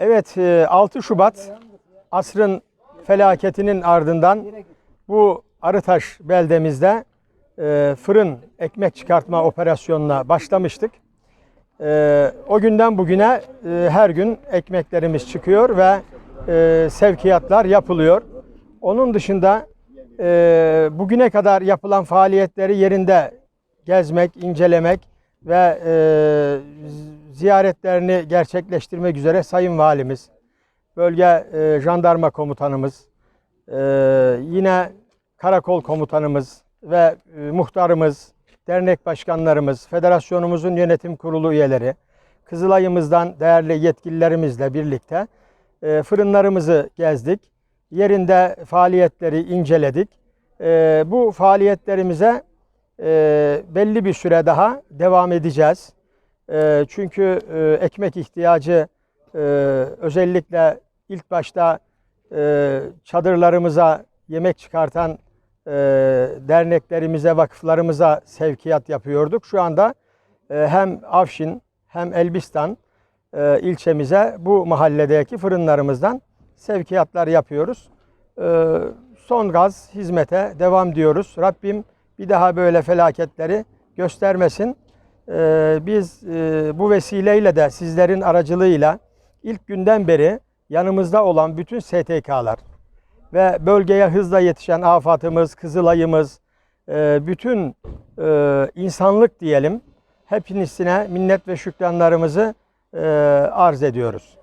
Evet, e, 6 Şubat asrın felaketinin ardından bu Arıtaş beldemizde e, fırın ekmek çıkartma operasyonuna başlamıştık. E, O günden bugüne e, her gün ekmeklerimiz çıkıyor ve e, sevkiyatlar yapılıyor. Onun dışında e, bugüne kadar yapılan faaliyetleri yerinde gezmek, incelemek ve e, ziyaretlerini gerçekleştirmek üzere Sayın Valimiz, bölge e, jandarma komutanımız, e, yine karakol komutanımız ve e, muhtarımız, dernek başkanlarımız, federasyonumuzun yönetim kurulu üyeleri, Kızılay'ımızdan değerli yetkililerimizle birlikte e, fırınlarımızı gezdik. Yerinde faaliyetleri inceledik. E, bu faaliyetlerimize e, belli bir süre daha devam edeceğiz. E, çünkü e, ekmek ihtiyacı e, özellikle ilk başta e, çadırlarımıza yemek çıkartan e, derneklerimize, vakıflarımıza sevkiyat yapıyorduk. Şu anda e, hem Avşin hem Elbistan e, ilçemize bu mahalledeki fırınlarımızdan sevkiyatlar yapıyoruz. E, son gaz hizmete devam diyoruz. Rabbim bir daha böyle felaketleri göstermesin. E, biz e, bu vesileyle de sizlerin aracılığıyla ilk günden beri yanımızda olan bütün STK'lar ve bölgeye hızla yetişen afatımız, Kızılay'ımız, e, bütün e, insanlık diyelim hepinizine minnet ve şükranlarımızı arz ediyoruz.